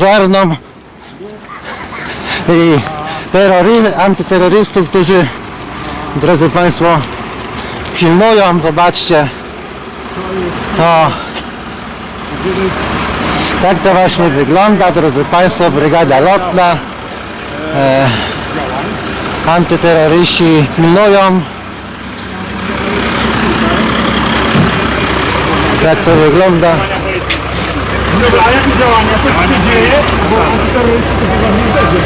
żarną i terrory, antyterrorystów, którzy, drodzy Państwo, filmują, zobaczcie. O, tak to właśnie wygląda, drodzy Państwo, brygada lotna. E, antyterroryści pilnują. Tak to wygląda. Dobra, a jakie działania? Co tu się dzieje? Bo antyterroryści to chyba nie będzie.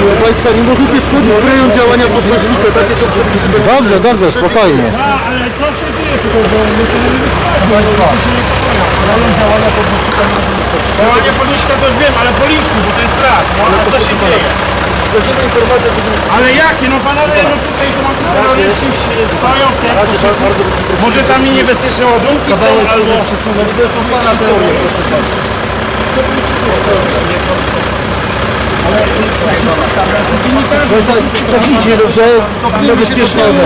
Proszę Państwa, nie możecie wchodzić w rejon działania podnośnika, takie są przepisy bezpieczeństwa. Dobrze, dobrze, spokojnie. A, ale co się dzieje tutaj? Bo my to nie. Rejon działania podnośnika nie Działanie to już wiem, ale policji, bo to jest strach. No, ale co się dzieje? Będziemy Ale jakie? No panowie, no tutaj są antyterroryści stoją w tym Bardzo, bardzo byśmy prosili, Może tam i niebezpieczne ładunki są, kawałek albo... sobie przesunąć. To są Pana teorie, proszę. Cofnijcie dobrze, Cofnijmy się do tyłu.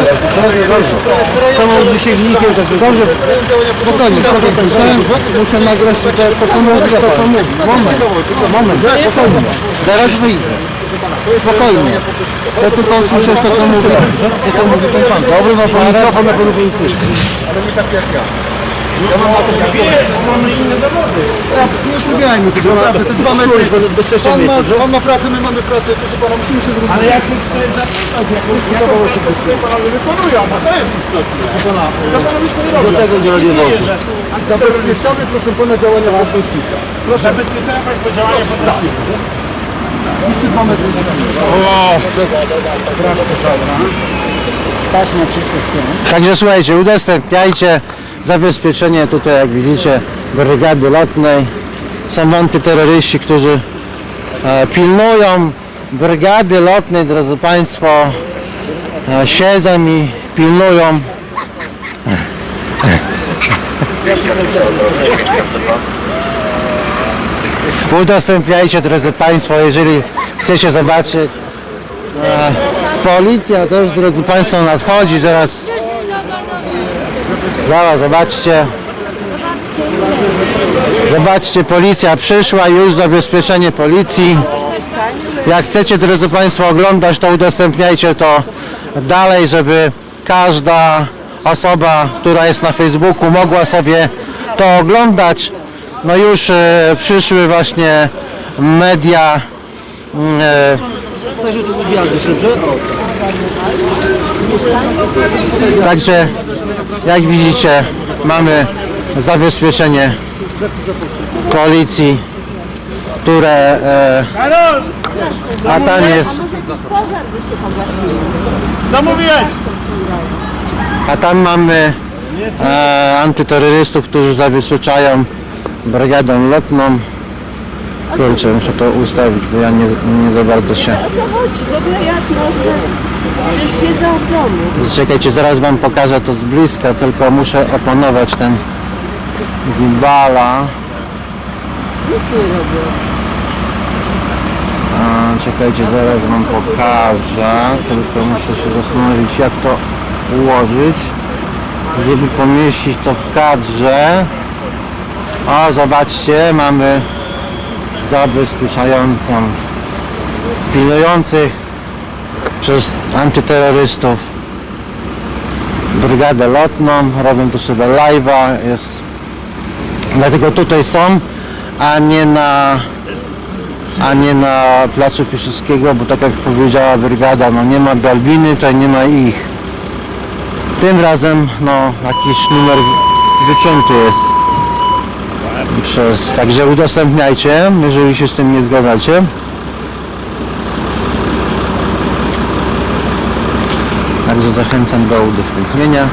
samą wysięgnikiem, także dobrze, Rejon działania spokojnie, spokojnie, muszę, nagrać to co mówi, to co mówi. Moment, moment, spokojnie, teraz wyjdę. Spokojnie. Chcę tylko usłyszeć to co mówi? To co mówi ten pan. Dobry ma pan mikrofon na pewno piękny. Ale nie tak jak ja. Ja mam na to mamy inne zawody. Nie szlubiajmy się, naprawdę, te dwa metry. On ma, on ma pracę, my mamy pracę, proszę Pana, musimy się zrozumieć. Ale ja się chcę zapytać, jaką jaką pracę tutaj panowie wykonują, bo to jest istotne. Co panowie tutaj robią? Do tego nie robię wozu. Zabezpieczamy, proszę Pana, działania podnośnika. Proszę. Zabezpieczają Państwo działania podnośnika. Jeszcze dwa metry. Także słuchajcie, udostępniajcie zabezpieczenie tutaj jak widzicie brygady lotnej. Są antyterroryści, którzy e, pilnują brygady lotnej, drodzy Państwo. E, siedzą i pilnują. Udostępniajcie, drodzy Państwo, jeżeli chcecie zobaczyć. E, policja też, drodzy Państwo, nadchodzi zaraz. Zaraz, zobaczcie. Zobaczcie, policja przyszła, już zabezpieczenie policji. Jak chcecie, drodzy Państwo, oglądać, to udostępniajcie to dalej, żeby każda osoba, która jest na Facebooku, mogła sobie to oglądać. No już e, przyszły właśnie media e, Także jak widzicie mamy zabezpieczenie policji, które e, a tam jest Co mówiłeś? a tam mamy e, antyterrorystów, którzy zabezpieczają brygadę lotną. Kurczę, muszę to ustawić, bo ja nie, nie za bardzo się. O to chodzi, w ogóle jak można, w domu. Czekajcie, zaraz wam pokażę to z bliska, tylko muszę opanować ten gimbala. Nic nie robią. A, czekajcie, zaraz wam pokażę, tylko muszę się zastanowić jak to ułożyć, żeby pomieścić to w kadrze. O, zobaczcie, mamy zabezpieczającą pilnujących przez antyterrorystów brygadę lotną, robią tu sobie live'a, jest dlatego tutaj są, a nie na a nie na placu Piłsudskiego, bo tak jak powiedziała brygada, no nie ma Balbiny, to nie ma ich. Tym razem no jakiś numer wycięty jest przez, także udostępniajcie, jeżeli się z tym nie zgadzacie. Także zachęcam do udostępnienia.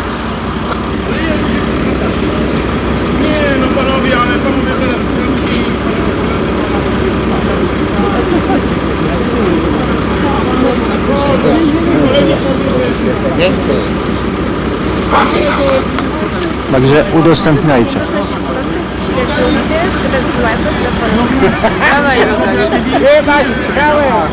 Także udostępniajcie przyjaciółkę, trzeba zgłaszać do policji. Dawaj go Trzymaj, chciałem!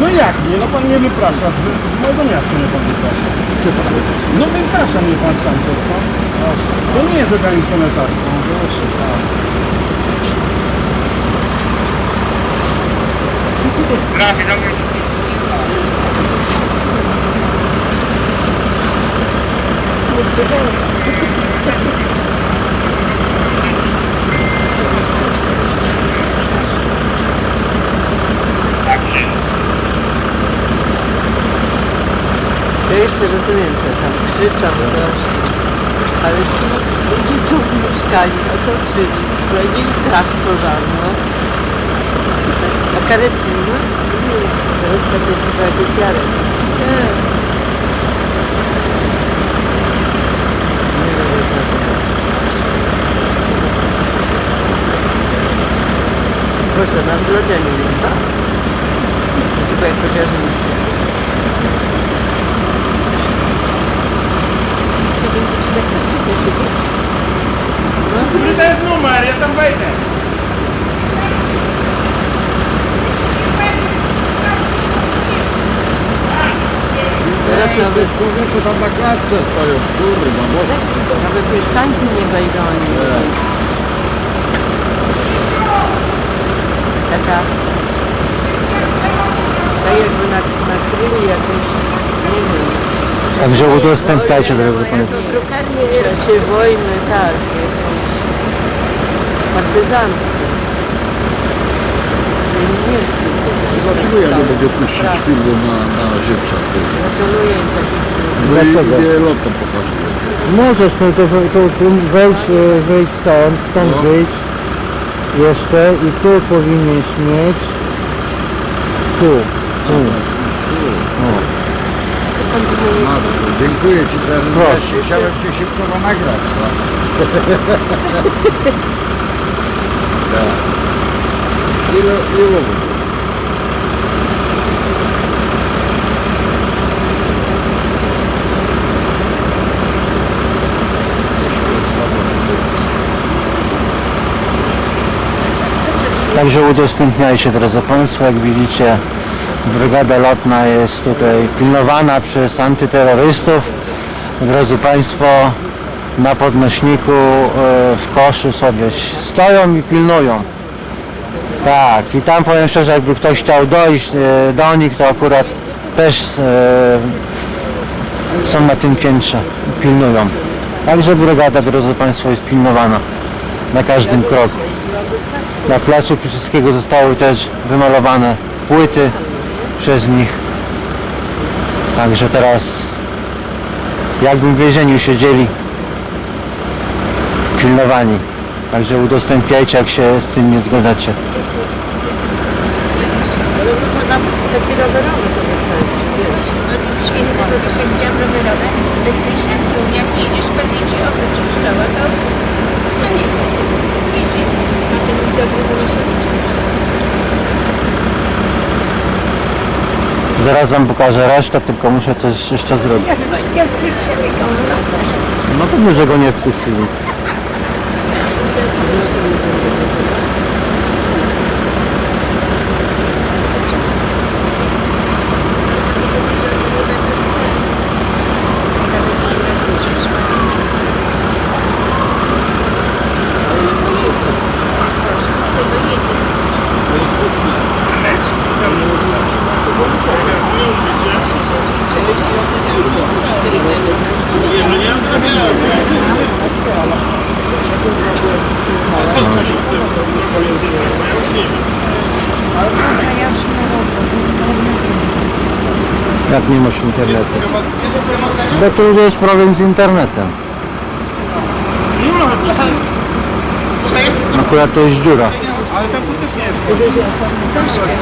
No jak nie? No pan mnie wyprasza. Z, z mojego miasta mnie pan wyprasza. Pan? No wyprasza mnie pan sam to. To nie jest ograniczone tak. Trafi do mnie. Niespokojnie. To jeszcze rozumiem, że tam krzyczą coś, ale ci ludzie są mieszkali, otoczyli, prowadzili straż pożarną. A karetki nie ma? Nie, karetka to jest chyba jakiś jarek. Nie. Nie wiem, jak to Można nawet ma. Tylko jak chociaż Co będzie się tak nacisnął sobie? Który to jest numer? Ja tam wejdę. Teraz nawet, Człowieku tam na klatce stoją, kurwa, bo nawet mieszkańcy nie wejdą ani Taka, tak jakby na, nakryli jakąś, nie wiem, Także udostępniajcie, drodzy Państwo. To drukarnie w czasie wojny, tak, jakąś partyzantkę. Że im nie wstyd. dlaczego ja nie mogę puścić filmu na, na żywca? Gratuluję im takich słów. Bo Dlaczego? i wie lotem pokazuje. Możesz, no to, to, to wejdź, e, wejdź stąd, stąd No. wyjdź jeszcze i tu powinieneś mieć tu, tu. O. kombinujecie? Matko, dziękuję Ci za Proszę. Chciałem Cię szybko nagrać. No. tak. Ile, ile mówię? Także udostępniajcie drodzy Państwo, jak widzicie brygada lotna jest tutaj pilnowana przez antyterrorystów. Drodzy Państwo, na podnośniku e, w koszu sobie stoją i pilnują. Tak, i tam powiem szczerze, jakby ktoś chciał dojść e, do nich, to akurat też e, są na tym piętrze, pilnują. Także brygada, drodzy Państwo, jest pilnowana na każdym kroku. Na placu Piłsudskiego zostały też wymalowane płyty przez nich. Także teraz jakby w więzieniu siedzieli pilnowani. Także udostępniajcie, jak się z tym nie zgadzacie. Ale to na takie rowerowe to wystarczy, wiesz. No jest świetne, bo wiesz, jak widziałam rowerowe, bez tej siatki, jak jedziesz, padnie ci osy czy pszczoła, to koniec. Wiecie, a ten jest dobry, nie się liczy. Zaraz wam pokażę resztę, tylko muszę coś jeszcze zrobić. No pewnie, że go nie wpuścili. Nie bardzo chcę. Nawet nie raz nie żyć. Ale nie pojedzie. Oczywiste, bo jedzie. Jak nie masz internetu? Bo tu jest problem z internetem. Akurat to jest dziura. Ale tam tu też nie jest. Troszkę,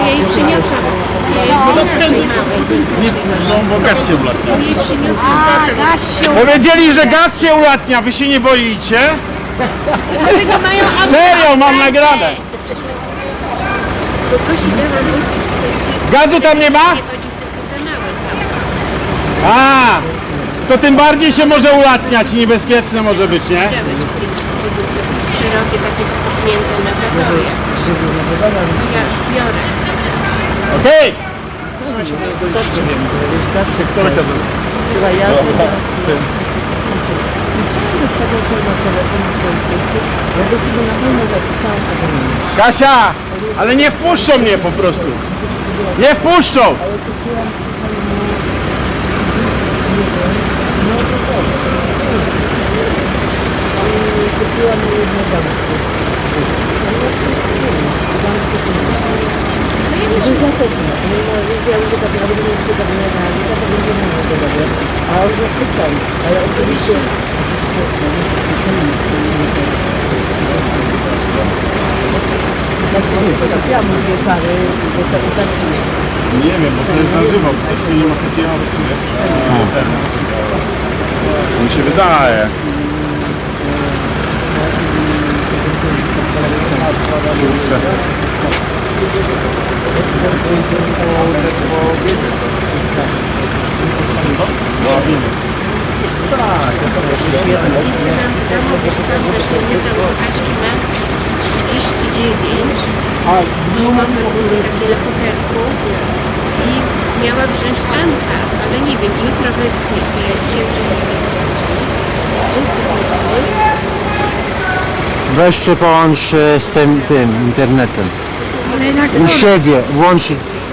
ja jej przyniosłam. Ja jej wpuszczą, bo gaz się ulatnia. Ja jej przyniosłam. A, gaz się Powiedzieli, że gaz się ulatnia, wy się nie boicie? Dlatego mają Serio, mam nagradę. Bo prosi dawa wódki 40. Gazu tam nie ma? A, to tym bardziej się może ulatniać i niebezpieczne może być, nie? Szerokie takie popchnięte na zatorie. Ja biorę. Okej! Chyba jazdy. Kasia! Ale nie wpuszczą mnie po prostu. Nie wpuszczą! Nie wiem, na żywo, bo to się nie? Ma chodziła, bo sobie... Mi się wydaje. Kurczę. Byliśmy tam w domu, wiesz co, właśnie nie tam Kaczki ma 39 Zimowe były takie lepoterku i miała wziąć Anka, ale nie wiem, jutro wypnie, ja dzisiaj przyjdę. Weź się połącz z tym, tym internetem. U siebie, włącz,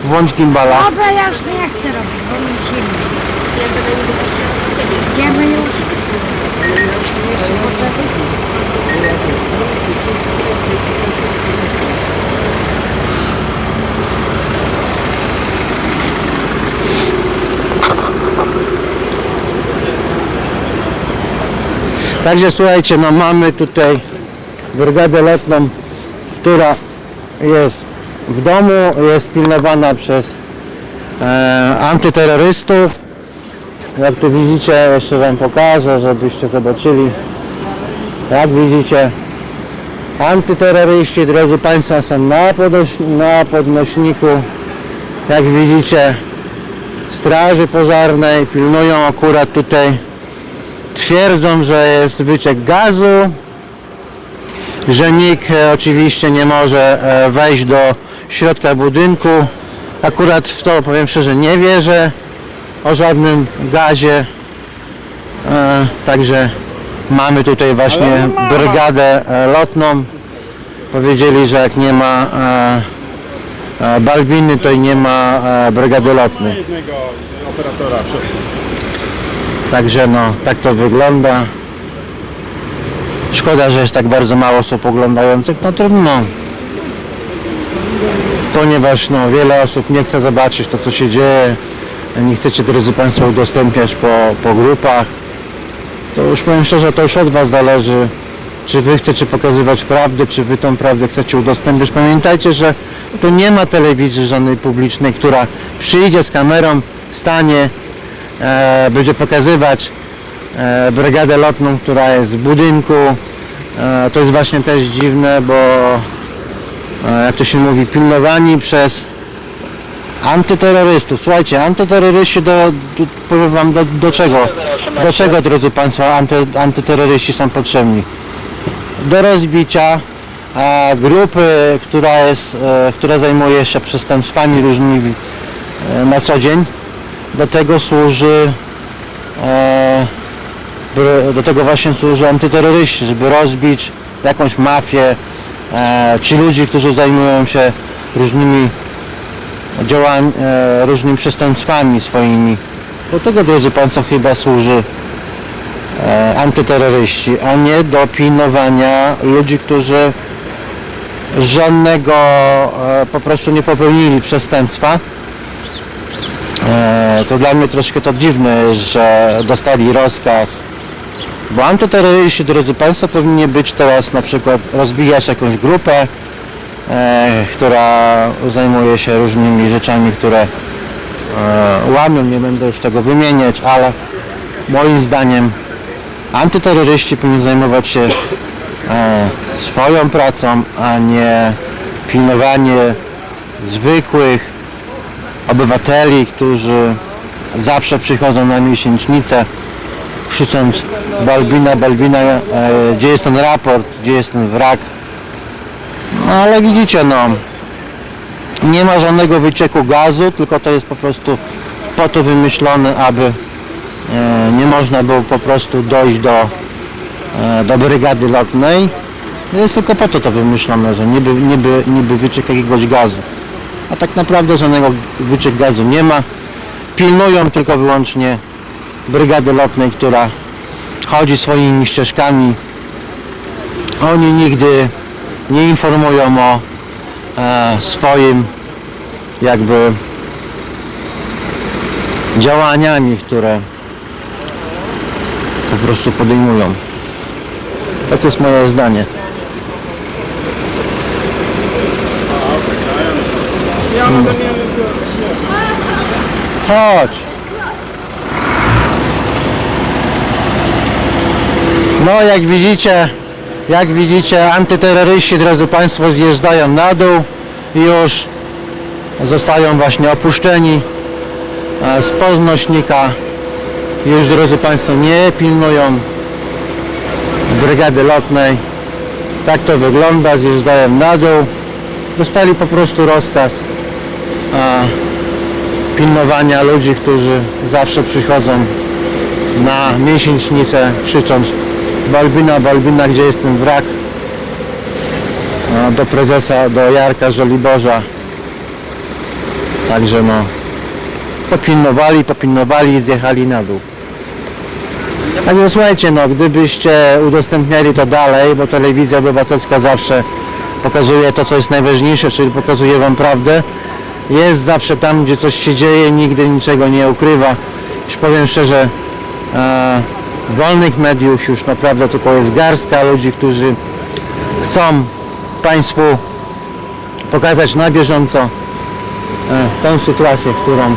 włącz gimbala. Dobra, ja już nie chcę robić, bo już wiem. Ja będę siebie. Idziemy już. Jeszcze poczekaj. Także słuchajcie, no mamy tutaj brygadę lotną, która jest w domu, jest pilnowana przez e, antyterrorystów. Jak tu widzicie, jeszcze Wam pokażę, żebyście zobaczyli. Jak widzicie, antyterroryści, drodzy Państwo, są na, podnoś- na podnośniku. Jak widzicie, straży pożarnej pilnują akurat tutaj twierdzą, że jest wyciek gazu, że nikt e, oczywiście nie może e, wejść do środka budynku. Akurat w to powiem szczerze nie wierzę o żadnym gazie. E, także mamy tutaj właśnie brygadę lotną. Powiedzieli, że jak nie ma Balbiny, to i nie ma brygady lotnej. Jednego operatora w. Także no, tak to wygląda. Szkoda, że jest tak bardzo mało osób oglądających, no trudno. Ponieważ no, wiele osób nie chce zobaczyć to, co się dzieje. Nie chcecie, drodzy Państwo, udostępniać po, po grupach. To już powiem szczerze, to już od Was zależy, czy Wy chcecie pokazywać prawdę, czy Wy tą prawdę chcecie udostępniać. Pamiętajcie, że tu nie ma telewizji żadnej publicznej, która przyjdzie z kamerą, stanie, e, będzie pokazywać e, brygadę lotną, która jest w budynku. E, to jest właśnie też dziwne, bo e, jak to się mówi, pilnowani przez antyterrorystów. Słuchajcie, antyterroryści do, do powiem wam do, do czego? Do czego, drodzy Państwo, anty, antyterroryści są potrzebni? Do rozbicia e, grupy, która jest, e, która zajmuje się przestępstwami różnymi e, na co dzień. Do tego służy e, do tego właśnie służy antyterroryści, żeby rozbić jakąś mafię, e, ci ludzi, którzy zajmują się różnymi działań, e, różnymi przestępstwami swoimi. Do tego, drodzy Państwo, chyba służy antyterroryści, a nie do pilnowania ludzi, którzy żadnego po prostu nie popełnili przestępstwa. E, to dla mnie troszkę to dziwne, jest, że dostali rozkaz, bo antyterroryści, drodzy Państwo, powinni być teraz na przykład rozbijać jakąś grupę, e, która zajmuje się różnymi rzeczami, które e, łamią, nie będę już tego wymieniać, ale moim zdaniem antyterroryści powinni zajmować się e, swoją pracą, a nie pilnowanie zwykłych obywateli, którzy zawsze przychodzą na miesięcznicę krzycząc Balbina, Balbina, e, gdzie jest ten raport, gdzie jest ten wrak. No ale widzicie, no nie ma żadnego wycieku gazu, tylko to jest po prostu po to wymyślone, aby e, nie można było po prostu dojść do, e, do brygady lotnej. Jest tylko po to to wymyślone, że niby, niby, niby wyciek jakiegoś gazu. A tak naprawdę żadnego wyciek gazu nie ma. Pilnują tylko wyłącznie brygady lotnej, która chodzi swoimi ścieżkami. Oni nigdy nie informują o e, swoim jakby działaniami, które po prostu podejmują. To jest moje zdanie. Chodź. No jak widzicie, jak widzicie antyterroryści, drodzy Państwo, zjeżdżają na dół i już zostają właśnie opuszczeni z podnośnika. Już drodzy Państwo nie pilnują brygady lotnej. Tak to wygląda, zjeżdżają na dół. Dostali po prostu rozkaz pilnowania ludzi, którzy zawsze przychodzą na miesięcznicę krzycząc Balbina, Balbina, gdzie jest ten wrak? Do prezesa, do Jarka Żoliborza. Także no, popilnowali, popilnowali i zjechali na dół. Także słuchajcie, no, gdybyście udostępniali to dalej, bo telewizja obywatelska zawsze pokazuje to, co jest najważniejsze, czyli pokazuje Wam prawdę. Jest zawsze tam, gdzie coś się dzieje, nigdy niczego nie ukrywa. Już powiem szczerze, e, wolnych mediów już naprawdę tylko jest garstka ludzi, którzy chcą Państwu pokazać na bieżąco e, tą sytuację, którą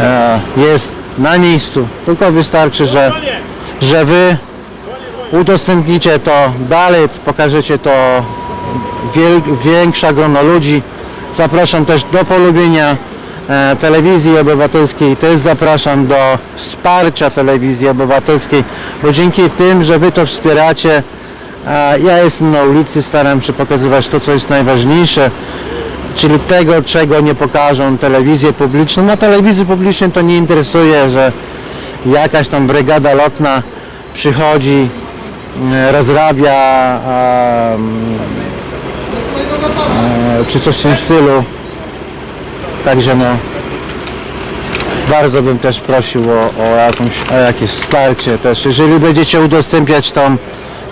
e, jest na miejscu. Tylko wystarczy, że, że Wy udostępnicie to dalej, pokażecie to większa grono ludzi. Zapraszam też do polubienia e, telewizji obywatelskiej, też zapraszam do wsparcia telewizji obywatelskiej, bo dzięki tym, że Wy to wspieracie, e, ja jestem na ulicy, staram się pokazywać to, co jest najważniejsze, czyli tego, czego nie pokażą telewizję publiczną. Na telewizji publicznej to nie interesuje, że jakaś tam brygada lotna przychodzi, e, rozrabia czy coś w tym stylu. Także no bardzo bym też prosił o, o, jakąś, o jakieś wsparcie też. Jeżeli będziecie udostępniać tą,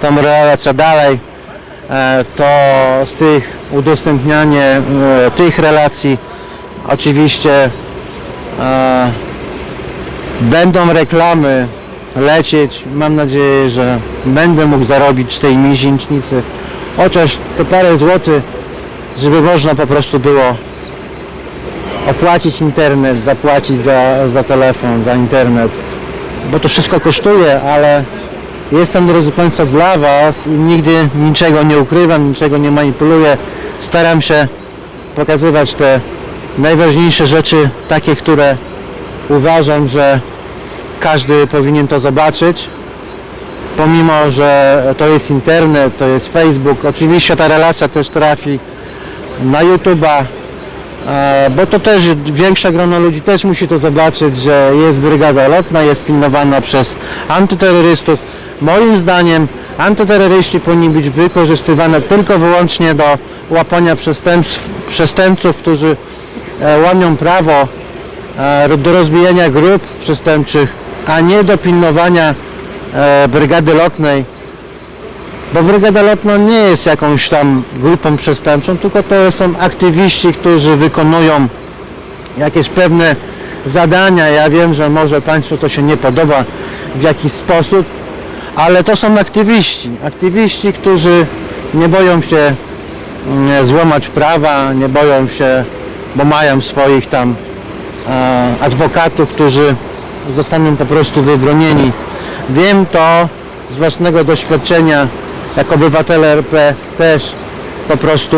tą relację dalej, e, to z tych udostępnianie e, tych relacji oczywiście e, będą reklamy lecieć. Mam nadzieję, że będę mógł zarobić z tej miesięcznicy chociaż te parę złotych, żeby można po prostu było opłacić internet, zapłacić za, za telefon, za internet, bo to wszystko kosztuje, ale jestem, drodzy Państwo, dla Was i nigdy niczego nie ukrywam, niczego nie manipuluję. Staram się pokazywać te najważniejsze rzeczy, takie, które uważam, że każdy powinien to zobaczyć. Pomimo, że to jest internet, to jest Facebook, oczywiście ta relacja też trafi na YouTube'a, E, bo to też większa grono ludzi też musi to zobaczyć, że jest brygada lotna, jest pilnowana przez antyterrorystów. Moim zdaniem antyterroryści powinni być wykorzystywane tylko wyłącznie do łapania przestępców, którzy e, łamią prawo e, do rozbijania grup przestępczych, a nie do pilnowania brygady lotnej, bo Brygada Lotna nie jest jakąś tam grupą przestępczą, tylko to są aktywiści, którzy wykonują jakieś pewne zadania. Ja wiem, że może Państwu to się nie podoba w jakiś sposób, ale to są aktywiści. Aktywiści, którzy nie boją się mm, złamać prawa, nie boją się, bo mają swoich tam e, adwokatów, którzy zostaną po prostu wybronieni. Wiem to z własnego doświadczenia, jak obywatele RP też po prostu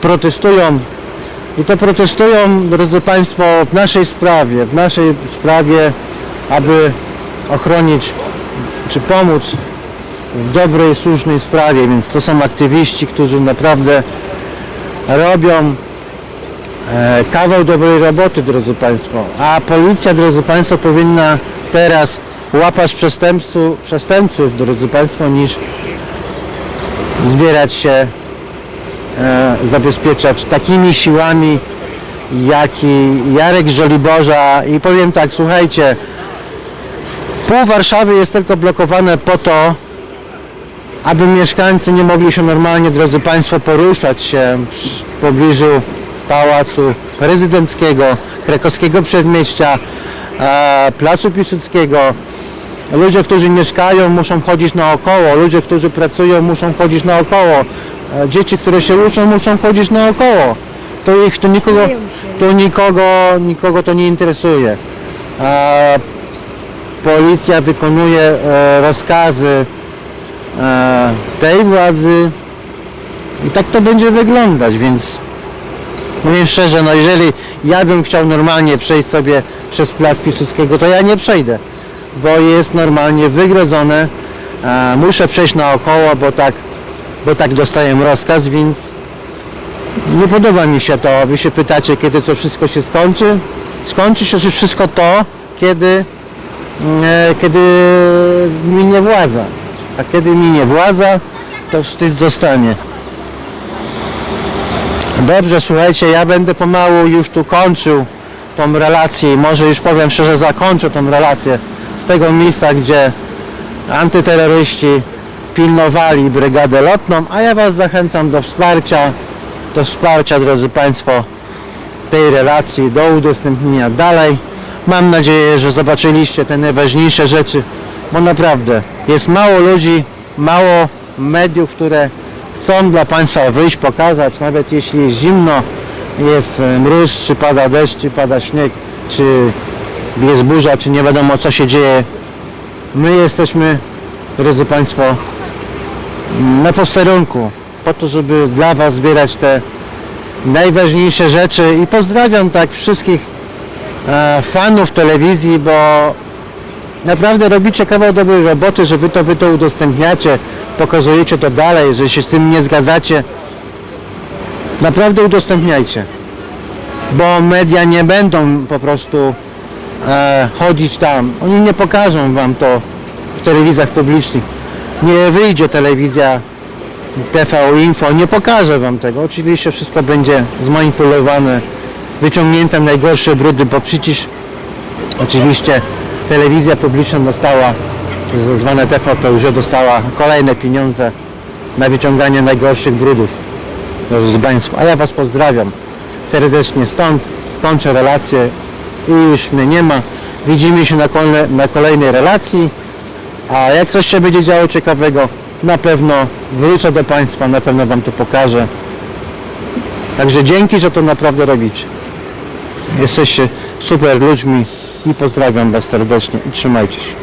protestują i to protestują, drodzy Państwo, w naszej sprawie, w naszej sprawie, aby ochronić czy pomóc w dobrej, słusznej sprawie, więc to są aktywiści, którzy naprawdę robią e, kawał dobrej roboty, drodzy Państwo. A policja, drodzy Państwo, powinna teraz łapać przestępców, przestępców drodzy Państwo, niż zbierać się, e, zabezpieczać takimi siłami, jak i Jarek Żoliborza i powiem tak, słuchajcie, pół Warszawy jest tylko blokowane po to, aby mieszkańcy nie mogli się normalnie, drodzy Państwo, poruszać się w pobliżu Pałacu Prezydenckiego, Krakowskiego Przedmieścia, e, Placu Piłsudskiego. Ludzie, którzy mieszkają, muszą chodzić naokoło. Ludzie, którzy pracują, muszą chodzić naokoło. E, Dzieci, które się uczą, muszą chodzić naokoło. To ich, to nikogo, to nikogo, nikogo to nie interesuje. E, Policja wykonuje e, rozkazy tej władzy i tak to będzie wyglądać, więc Mówię szczerze, no jeżeli ja bym chciał normalnie przejść sobie przez plac Piłsudskiego, to ja nie przejdę, bo jest normalnie wygrodzone. E, muszę przejść naokoło, bo tak, bo tak dostaję rozkaz, więc nie podoba mi się to. Wy się pytacie, kiedy to wszystko się skończy. Skończy się wszystko to, kiedy, e, kiedy minie władza. A kiedy minie władza, to wstyd zostanie. Dobrze, słuchajcie, ja będę pomału już tu kończył tą relację i może już powiem szczerze, zakończę tą relację z tego miejsca, gdzie antyterroryści pilnowali brygadę lotną, a ja Was zachęcam do wsparcia, do wsparcia, drodzy Państwo, tej relacji, do udostępnienia dalej. Mam nadzieję, że zobaczyliście te najważniejsze rzeczy, bo naprawdę jest mało ludzi, mało mediów, które chcą dla Państwa wyjść, pokazać, nawet jeśli jest zimno, jest mróz, czy pada deszcz, czy pada śnieg, czy jest burza, czy nie wiadomo co się dzieje. My jesteśmy, drodzy Państwo, na posterunku, po to, żeby dla Was zbierać te najważniejsze rzeczy i pozdrawiam tak wszystkich e, fanów telewizji, bo naprawdę robicie kawał dobrej roboty, że wy to, wy to udostępniacie, pokazujecie to dalej, że się z tym nie zgadzacie. Naprawdę udostępniajcie, bo media nie będą po prostu e, chodzić tam. Oni nie pokażą wam to w telewizjach publicznych. Nie wyjdzie telewizja TV Info, nie pokażę wam tego. Oczywiście wszystko będzie zmanipulowane, wyciągnięte najgorsze brudy, bo przecież oczywiście telewizja publiczna dostała, zwane TVP już dostała kolejne pieniądze na wyciąganie najgorszych brudów z Bańsku. A ja Was pozdrawiam serdecznie stąd, kończę relację i już mnie nie ma. Widzimy się na, kolejne, na kolejnej relacji, a jak coś się będzie działo ciekawego, na pewno wrócę do Państwa, na pewno Wam to pokażę. Także dzięki, że to naprawdę robicie. Jesteście super ludźmi i pozdrawiam Was serdecznie i trzymajcie się.